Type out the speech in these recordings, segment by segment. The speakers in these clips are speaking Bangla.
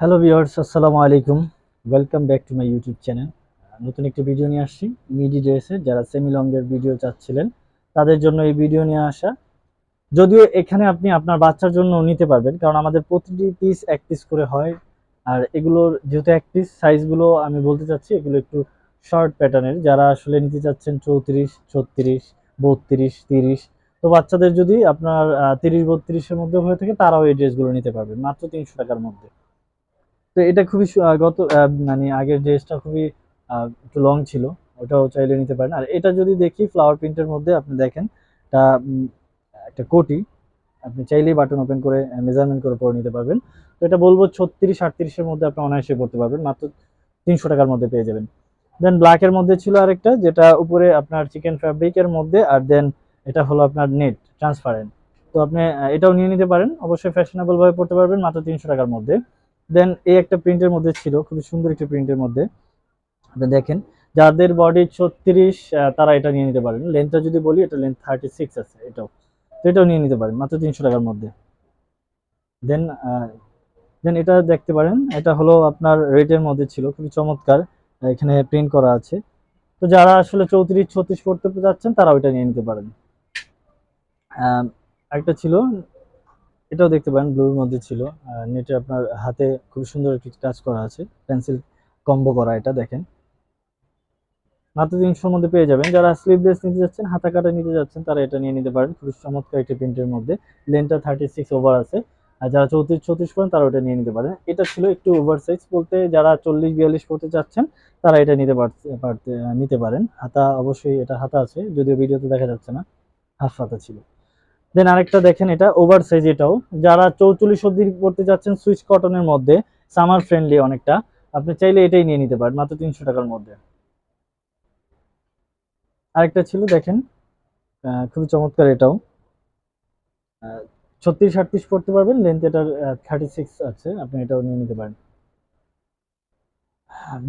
হ্যালো ভিউয়ার্স আসসালামু আলাইকুম welcome back to my YouTube channel নতুন একটি ভিডিও নিয়ে আসছি। মিডি ড্রেসের যারা সেমি লংয়ের ভিডিও চাচ্ছিলেন, তাদের জন্য এই ভিডিও নিয়ে আসা। যদিও এখানে আপনি আপনার বাচ্চার জন্য নিতে পারবেন, কারণ আমাদের প্রতিটি পিস এক পিস করে হয়। আর এগুলোর যেহেতু এক পিস সাইজগুলো আমি বলতে চাচ্ছি, এগুলো একটু শর্ট প্যাটার্নের যারা আসলে নিতে চাচ্ছেন চৌত্রিশ, ছত্রিশ, বত্রিশ, তিরিশ, তো বাচ্চাদের যদি আপনার তিরিশ, বত্রিশের মধ্যে হয়ে থাকে, তারাও এই ড্রেসগুলো নিতে পারবেন, মাত্র তিনশো টাকার মধ্যে। তো এটা খুবই গত মানে আগের ড্রেসটা খুবই একটু লং ছিল, ওটাও চাইলে নিতে পারেন। আর এটা যদি দেখি ফ্লাওয়ার প্রিন্টের মধ্যে আপনি দেখেন, এটা একটা কোটি, আপনি চাইলেই বাটন ওপেন করে মেজারমেন্ট করে পরে নিতে পারবেন। তো এটা বলব ছত্রিশ আটত্রিশের মধ্যে আপনি অনায়াসে করতে পারবেন, মাত্র তিনশো টাকার মধ্যে পেয়ে যাবেন। দেন ব্ল্যাকের মধ্যে ছিল আরেকটা, যেটা উপরে আপনার চিকেন ফ্যাব্রিকের মধ্যে, আর দেন এটা হলো আপনার নেট ট্রান্সপারেন্ট তো আপনি এটাও নিয়ে নিতে পারেন, অবশ্যই ফ্যাশনেবল ভাবে পড়তে পারবেন, মাত্র তিনশো টাকার মধ্যে। দেন এই একটা প্রিন্টের মধ্যে ছিল, খুবই সুন্দর একটা প্রিন্টের মধ্যে। আপনি দেখেন, যাদের বডি ছত্রিশ তারা এটা নিয়ে নিতে পারেন। লেন্থটা যদি বলি, এটা লেন্থ থার্টি সিক্স আছে এটাও। তো এটাও নিয়ে নিতে পারেন, মাত্র তিনশো টাকার মধ্যে। দেন দেন এটা দেখতে পারেন, এটা হলো আপনার রেটের মধ্যে ছিল, খুবই চমৎকার। এখানে প্রিন্ট করা আছে। তো যারা আসলে চৌত্রিশ, ছত্রিশ করতে যাচ্ছেন তারা ওইটা নিয়ে নিতে পারেন। একটা ছিল এটাও দেখতে পারেন ব্লুর মধ্যে ছিল। নেটে আপনার হাতে খুব সুন্দর একটি কাজ করা আছে পেন্সিল কম্বো করা এটা দেখেন। মাত্র তিনশোর মধ্যে পেয়ে যাবেন। যারা স্লিভলেস নিতে যাচ্ছেন হাতা কাটা নিতে যাচ্ছেন, তারা এটা নিয়ে নিতে পারেন। খুবই চমৎকার একটি প্রিন্টের মধ্যে। লেনটা থার্টি সিক্স ওভার আছে। আর যারা চৌত্রিশ চৌত্রিশ করেন তারা ওটা নিয়ে নিতে পারেন। এটা ছিল একটু ওভার সাইজ বলতে যারা চল্লিশ, বিয়াল্লিশ করতে চাচ্ছেন, তারা এটা নিতে পারতে পারতে, নিতে পারেন। হাতা অবশ্যই এটা হাতা আছে, যদিও ভিডিওতে দেখা যাচ্ছে না, হাফ হাতা ছিল। দেন আরেকটা দেখেন এটা ওভার সাইজ এটাও। যারা চৌচল্লিশ অব্দি পড়তে যাচ্ছেন সুইচ কটনের মধ্যে সামার ফ্রেন্ডলি অনেকটা, আপনি চাইলে এটাই নিয়ে নিতে পারেন, মাত্র তিনশো টাকার মধ্যে। আরেকটা ছিল দেখেন খুবই চমৎকার এটাও। ছত্রিশ আটত্রিশ পড়তে পারবেন লেন্থ এটার থার্টি সিক্স আছে, আপনি এটাও নিয়ে নিতে পারেন।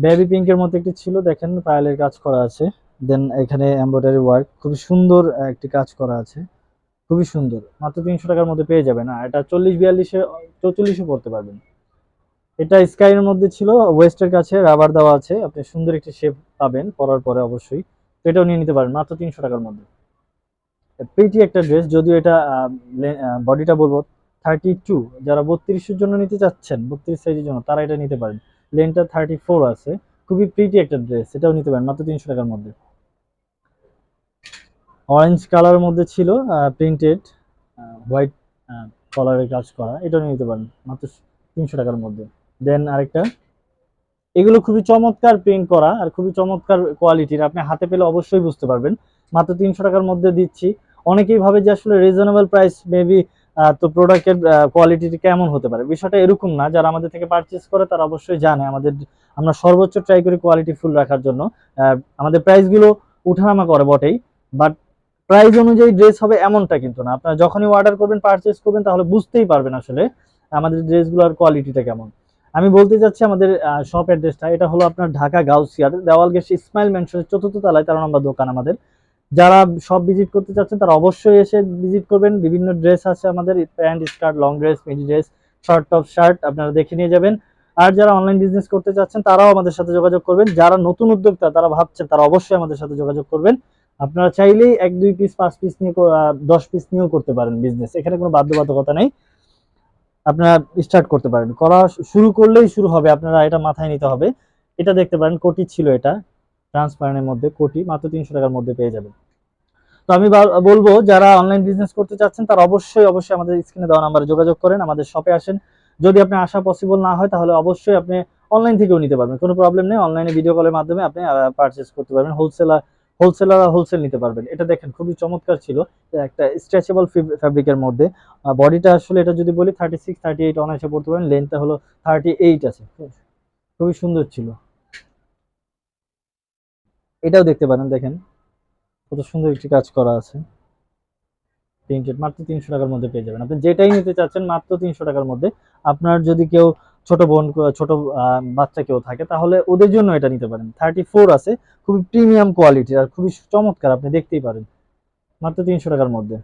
বেবি পিঙ্কের মধ্যে একটি ছিল, দেখেন পায়েলের কাজ করা আছে। দেন এখানে এমব্রয়ডারি ওয়ার্ক খুবই সুন্দর একটি কাজ করা আছে। খুবই সুন্দর। মাত্র তিনশো টাকার মধ্যে পেয়ে যাবেন। আর এটা চল্লিশ বিয়াল্লিশে, চৌচল্লিশে পড়তে পারবেন। এটা স্কাইয়ের মধ্যে ছিল, ওয়েস্টের কাছে রাবার দেওয়া আছে। আপনি সুন্দর একটি শেপ পাবেন পরার পরে অবশ্যই। তো এটাও নিয়ে নিতে পারেন, মাত্র তিনশো টাকার মধ্যে। প্রিটি একটা ড্রেস যদিও এটা বডিটা বলব থার্টি টু যারা বত্রিশের জন্য নিতে চাচ্ছেন, বত্রিশ সাইজের জন্য, তারা এটা নিতে পারেন। লেনটা থার্টি ফোর আছে। খুবই প্রিটি একটা ড্রেস এটাও নিতে পারেন, মাত্র তিনশো টাকার মধ্যে। অরেঞ্জ কালারের মধ্যে ছিল প্রিন্টেড হোয়াইট কলারের কাজ করা। এটা নিয়ে নিতে পারেন, মাত্র তিনশো টাকার মধ্যে। দেন আরেকটা, এগুলো খুবই চমৎকার প্রিন্ট করা আর খুবই চমৎকার কোয়ালিটির আপনি হাতে পেলে অবশ্যই বুঝতে পারবেন। মাত্র তিনশো টাকার মধ্যে দিচ্ছি। অনেকেই ভাবে যে আসলে রিজনেবল প্রাইস মেবি তো প্রোডাক্টের কোয়ালিটি কেমন হতে পারে? বিষয়টা এরকম না। যারা আমাদের থেকে পারচেস করে, তারা অবশ্যই জানে আমাদের, আমরা সর্বোচ্চ ট্রাই করি কোয়ালিটি ফুল রাখার জন্য। আমাদের প্রাইসগুলো উঠানামা করে বটেই বাট প্রাইস অনুযায়ী ড্রেস হবে এমনটা কিন্তু না। আপনারা যখনই অর্ডার করবেন পারচেস করবেন, তাহলে বুঝতেই পারবেন আসলে আমাদের ড্রেসগুলোর কোয়ালিটিটা কেমন। আমি বলতে চাচ্ছি আমাদের শপ অ্যাড্রেসটা এটা হলো আপনার ঢাকা গাউসিয়ার দেওয়াল গেট ইসমাইল মেনশনের চতুর্থ তলায়, তেরো নম্বর দোকান আমাদের। যারা সব ভিজিট করতে চাচ্ছেন, তারা অবশ্যই এসে ভিজিট করবেন। বিভিন্ন ড্রেস আছে আমাদের, pant skirt long dress midi dress short top shirt আপনারা দেখে নিয়ে যাবেন। আর যারা অনলাইন বিজনেস করতে চাচ্ছেন, তারাও আমাদের সাথে যোগাযোগ করবেন। যারা নতুন উদ্যোক্তা, তারা ভাবছেন, তারা অবশ্যই আমাদের সাথে যোগাযোগ করবেন। আপনারা চাইলেই এক, দুই পিস পাঁচ পিস নিয়ে দশ পিস নিয়েও করতে পারেন বিজনেস এখানে কোনো বাধ্যবাধকতা নেই। আপনারা স্টার্ট করতে পারেন। করা শুরু করলেই শুরু হবে। আপনারা এটা মাথায় নিতে হবে। এটা দেখতে পারেন, কোটি ছিল এটা। ট্রান্সপারেন্টের মধ্যে কোটি, মাত্র তিনশো টাকার মধ্যে পেয়ে যাবেন। তো আমি বলব, যারা অনলাইন বিজনেস করতে চাচ্ছেন, তারা অবশ্যই অবশ্যই আমাদের স্ক্রিনে দেওয়া নাম্বারে যোগাযোগ করেন, আমাদের শপে আসেন। যদি আপনি আসা পসিবল না হয়, তাহলে অবশ্যই আপনি অনলাইন থেকেও নিতে পারবেন। কোনো প্রবলেম নেই। অনলাইনে ভিডিও কলের মাধ্যমে আপনি পারচেস করতে পারবেন। হোলসেলার হোলসেলার হোলসেল নিতে পারবেন। এটা দেখেন, খুবই চমৎকার ছিল। একটা স্ট্রেচেবল ফ্যাব্রিকের মধ্যে। বডিটা আসলে এটা যদি বলি থার্টি সিক্স থার্টি এইট অনায়াসে পড়তে পারেন। লেন্থটা হলো থার্টি এইট আছে? খুবই সুন্দর ছিল। এটাও দেখতে পারেন, দেখেন। কত সুন্দর একটি কাজ করা আছে। প্রিন্টেড মাত্র তিনশো টাকার মধ্যে পেয়ে যাবেন। আপনি যেটাই নিতে চাচ্ছেন, মাত্র তিনশো টাকার মধ্যে। আপনার যদি কেউ ছোট বোন, ছোট বাচ্চা কেউ থাকে, তাহলে ওদের জন্য এটা নিতে পারেন। থার্টি ফোর আছে, খুবই প্রিমিয়াম কোয়ালিটির আর খুবই চমৎকার, আপনি দেখতেই পারেন। মাত্র তিনশো টাকার মধ্যে।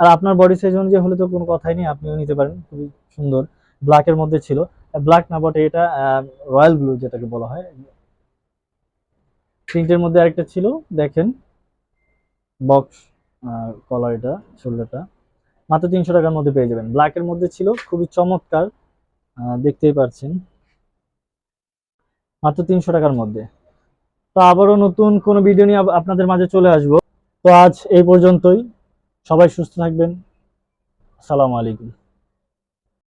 আর আপনার বডি সাইজ অনুযায়ী হলে তো কোনো কথাই নেই, আপনিও নিতে পারেন, খুবই সুন্দর। ব্ল্যাকের মধ্যে ছিল। ব্ল্যাক না বটে এটা রয়্যাল ব্লু যেটাকে বলা হয়। প্রিন্টের মধ্যে আরেকটা ছিল, দেখেন। বক্স কলার এটা শোল্ডারটা মাত্র তিনশো টাকার মধ্যে পেয়ে যাবেন। ব্ল্যাকের মধ্যে ছিল, খুবই চমৎকার। দেখতেই পাচ্ছেন মাত্র তিনশো টাকার মধ্যে। তো আবারও নতুন কোনো ভিডিও নিয়ে আপনাদের মাঝে চলে আসব। তো আজ এই পর্যন্তই। সবাই সুস্থ থাকবেন। আসসালামু আলাইকুম।